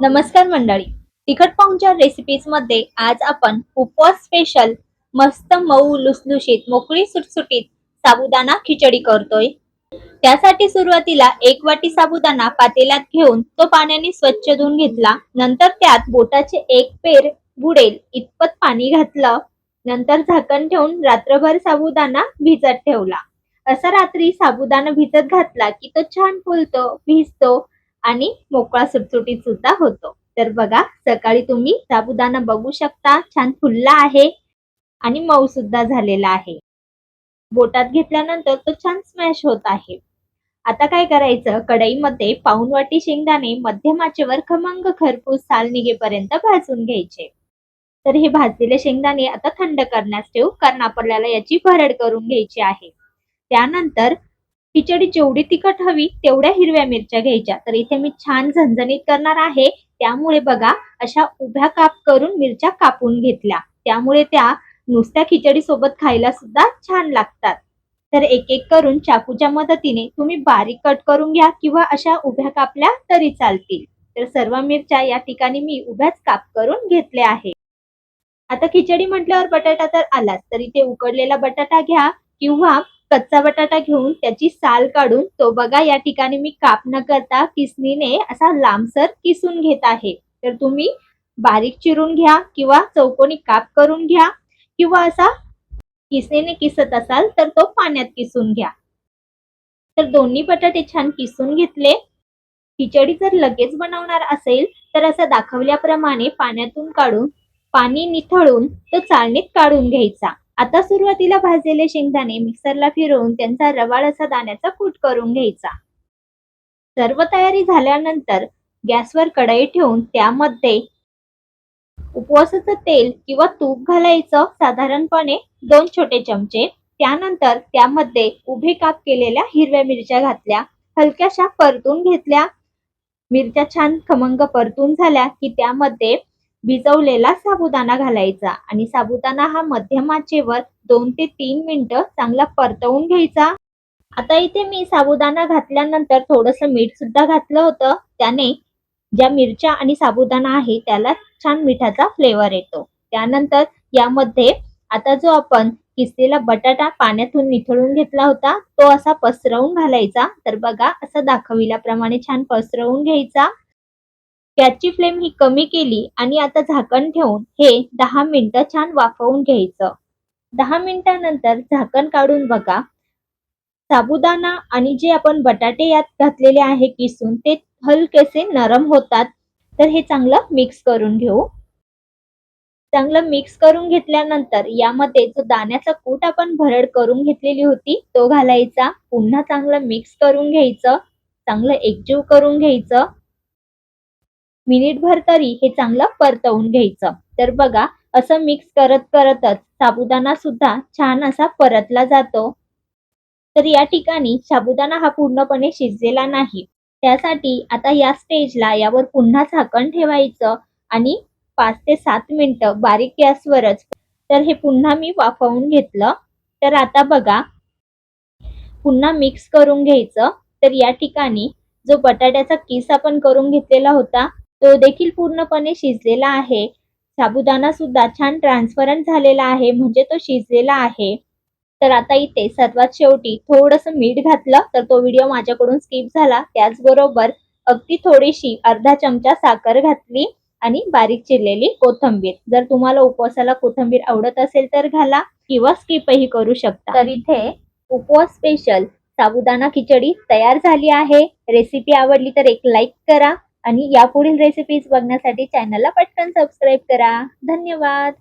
नमस्कार मंडळी. तिखट पाहुणच्या रेसिपीजमध्ये आज आपण उपवास स्पेशल मस्त मऊ लुसलुशीत मोकळी सुटसुटीत साबुदाणा खिचडी करतोय. त्यासाठी सुरुवातीला एक वाटी साबुदाणा पातेल्यात घेऊन तो पाण्याने स्वच्छ धुवून घेतला. नंतर त्यात बोटाचे एक पेर बुडेल इतपत पाणी घातलं. नंतर झाकण ठेवून रात्रभर साबुदाणा भिजत ठेवला. असा रात्री साबुदाणा भिजत घातला की तो छान फुलतो भिजतो आणि मोकळा सुटसुटीत सुद्धा होतो. तर बघा सकाळी तुम्ही साबुदाणा बघू शकता. छान फुलला आहे आणि मऊ सुद्धा झालेला आहे. बोटात घेतल्यानंतर तो छान स्मॅश होत आहे. आता काय करायचं? कढईमध्ये पाऊन वाटी शेंगदाणे मध्यम आचेवर खमंग खरपूस साल निघेपर्यंत भाजून घ्यायचे. तर हे भाजलेले शेंगदाणे आता थंड करण्यास ठेवू कारण आपल्याला याची भरड करून घ्यायची आहे. त्यानंतर खिचडी जेवढी तिखट हवी तेवढ्या हिरव्या मिरच्या घ्यायच्या. तर इथे मी छान झणझणीत करणार आहे. त्यामुळे बघा अशा उभ्या काप करून मिरच्या कापून घेतल्या. त्यामुळे त्या नुसत्या खिचडी सोबत खायला सुद्धा छान लागतात. तर एक एक करून चाकूच्या मदतीने तुम्ही बारीक कट करून घ्या किंवा अशा उभ्या कापल्या तरी चालतील. तर सर्व मिरच्या या ठिकाणी मी उभ्याच काप करून घेतल्या आहे. आता खिचडी म्हटल्यावर बटाटा तर आलाच. तर इथे उकडलेला बटाटा घ्या किंवा कच्चा बटाटा घेऊन त्याची साल काढून तो बघा या ठिकाणी मी काप न करता किसनीने असा लांबसर किसून घेत आहे. तर तुम्ही बारीक चिरून घ्या किंवा चौकोनी काप करून घ्या किंवा असा किसनीने किसत असाल तर तो पाण्यात किसून घ्या. तर दोन्ही बटाटे छान किसून घेतले. खिचडी जर लगेच बनवणार असेल तर असं दाखवल्याप्रमाणे पाण्यातून काढून पाणी निथळून तो चाळणीत काढून घ्यायचा. आता सुरुवातीला भाजलेले शेंगदाणे मिक्सरला फिरवून त्यांचा रवाळ असा दाण्याचा कूट करून घ्यायचा. सर्व तयारी झाल्यानंतर गॅसवर कढई ठेवून त्यामध्ये उपवासाचं तेल किंवा तूप घालायचं. साधारणपणे दोन छोटे चमचे. त्यानंतर त्यामध्ये उभे काप केलेल्या हिरव्या मिरच्या घातल्या. हलक्याशा परतून घेतल्या. मिरच्या छान खमंग परतून झाल्या की त्यामध्ये भिजवलेला साबुदाणा घालायचा आणि साबुदाणा हा मध्यम आचेवर दोन ते तीन मिनिटं चांगला परतवून घ्यायचा. आता इथे मी साबुदाणा घातल्यानंतर थोडस मीठ सुद्धा घातलं होतं. त्याने ज्या मिरच्या आणि साबुदाणा आहे त्याला छान मिठाचा फ्लेवर येतो. त्यानंतर यामध्ये आता जो आपण किसलेला बटाटा पाण्यातून निथळून घेतला होता तो असा पसरवून घालायचा. तर बघा असं दाखविल्याप्रमाणे छान पसरवून घ्यायचा. गॅसची फ्लेम ही कमी केली आणि आता झाकण ठेवून हे दहा मिनिटं छान वाफवून घ्यायचं. दहा मिनिटानंतर झाकण काढून बघा. साबुदाणा आणि जे आपण बटाटे यात घातलेले आहे किसून ते हलकेसे नरम होतात. तर हे चांगलं मिक्स करून घेऊ. चांगलं मिक्स करून घेतल्यानंतर यामध्ये जो दाण्याचा कूट आपण भरड करून घेतलेली होती तो घालायचा. पुन्हा चांगलं मिक्स करून घ्यायचं. चांगलं एकजीव करून घ्यायचं. मिनिटभर तरी हे चांगलं परतवून घ्यायचं. तर बघा असं मिक्स करत करतच साबुदाणा सुद्धा छान असा परतला जातो. तर या ठिकाणी साबुदाणा हा पूर्णपणे शिजलेला नाही. त्यासाठी आता या स्टेजला यावर पुन्हा झाकण ठेवायचं आणि पाच ते सात मिनिटं बारीक गॅसवरच. तर हे पुन्हा मी वाफवून घेतलं. तर आता बघा पुन्हा मिक्स करून घ्यायचं. तर या ठिकाणी जो बटाट्याचा किस आपण करून घेतलेला होता तो देखील पूर्णपणे शिजलेला आहे. साबुदाणा सुद्धा छान ट्रान्सपरंट झालेला आहे म्हणजे तो शिजलेला आहे. तर आता इथे सर्वात शेवटी थोडस मीठ घातलं तर तो व्हिडिओ माझ्याकडून स्किप झाला. त्याचबरोबर अगदी थोडीशी अर्धा चमचा साखर घातली आणि बारीक चिरलेली कोथंबीर. जर तुम्हाला उपवासाला कोथंबीर आवडत असेल तर घाला किंवा स्किपही करू शकता. तर इथे उपवास स्पेशल साबुदाणा खिचडी तयार झाली आहे. रेसिपी आवडली तर एक लाईक करा. आणि यापुढील रेसिपीज बघण्यासाठी चॅनलला पटकन सबस्क्राईब करा. धन्यवाद.